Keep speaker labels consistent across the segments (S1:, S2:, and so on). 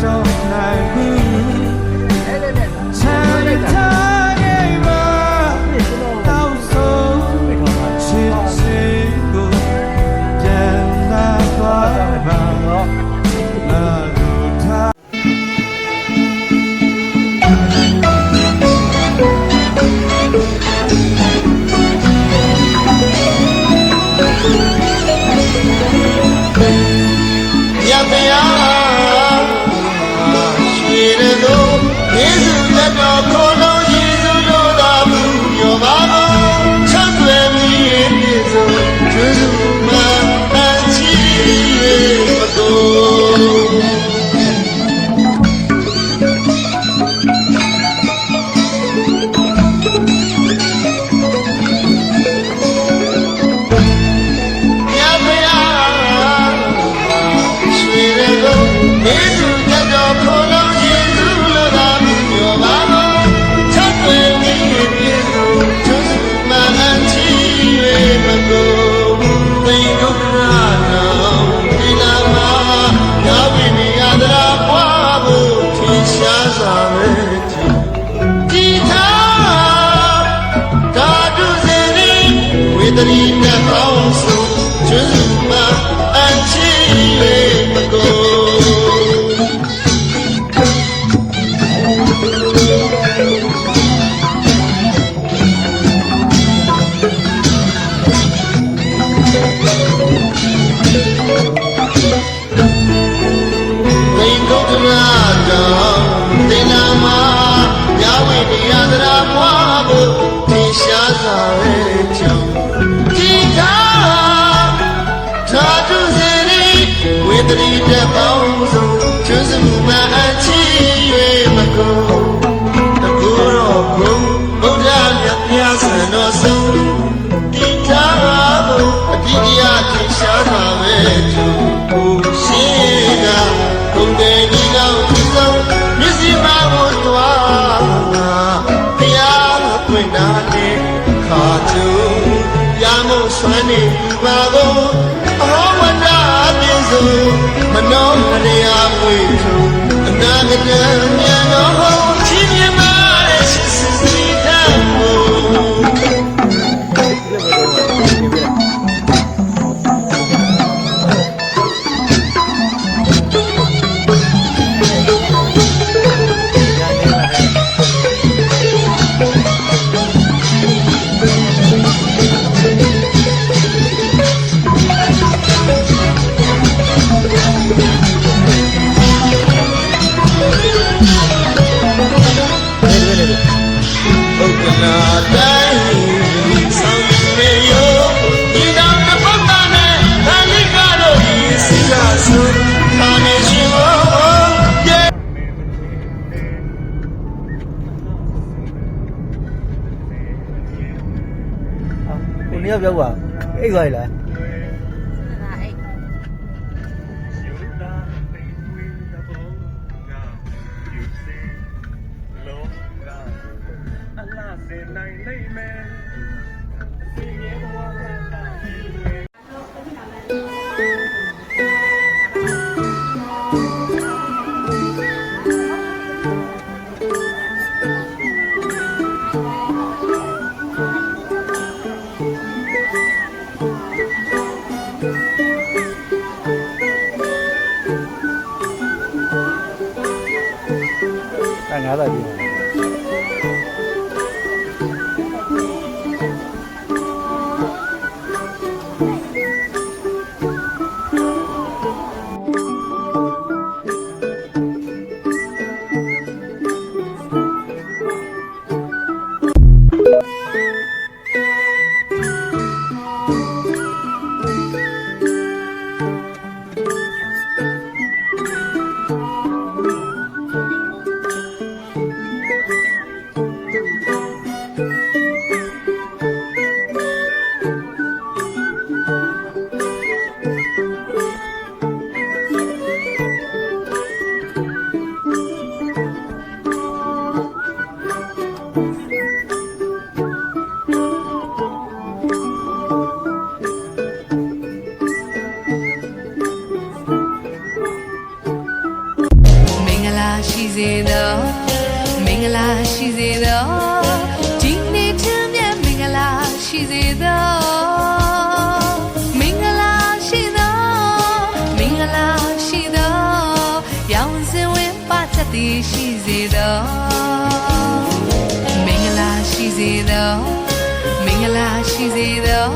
S1: 떠날 분 사랑이 떠 ဝေဒရီနဲ့ပေါင်းစုကျေးဇူးမှအချီလေးမကိုဘိကုတ်ကရာတော်သင်္နာမှာညဝိနိယတရာပွားဖို့ထင်ရှားစွာပဲ ဝေဒရီတဲ့ပေါင်းစုံကျေးဇူးမှအချီ၍မကုန်တကူတော်ဘုံဗုဒ္ဓမြတ်မြတ်ဆန်တော်ဆုံးဒီသာဘုအတိတရားထင်ရှားစွာပဲကြောင့်ကိုရှိကဘုံတဲ့ဒီကောင်ဒီဆုံးမြစ်စီမဘုသွားတရားပွင့်တာနဲ့ခါကျုံရမို့ဆွမ်းနေပါကုန်အဟောဝန္တာ ပြည့်စုံမနောမရာမွေထုံအနာဂတမြန်တော် ကိုနေရော
S2: က်ရောက်ပါအိတ်သွားရလား
S3: အဲ
S2: ငါးသာပြီ
S3: သောမင်္ဂလာရှိစေသောမင်္ဂလာရှိစေသော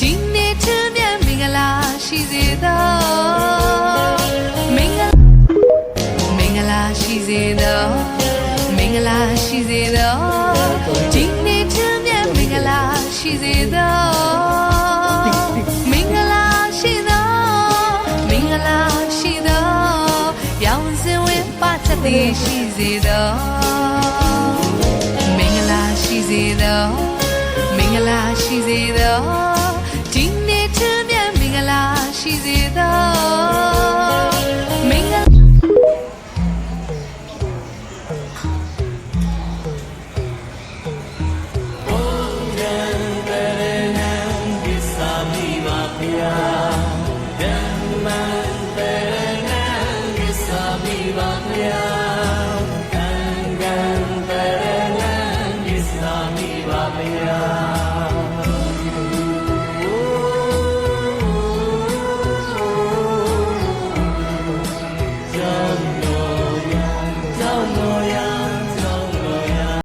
S3: ဒီနေ့ထမြတ်မင်္ဂလာရှိစေသောမင်္ဂလာမင်္ဂလာရှိစေသော သက်သည်ရှိစေသောမင်္ဂလာရှိစေသောမင်္ဂလာရှိစေသောဒီနေ့ထူးမြတ်မင်္ဂလာရှိစေသောမင်္ဂလာ
S4: Om Ram Karanam Kisami Mapya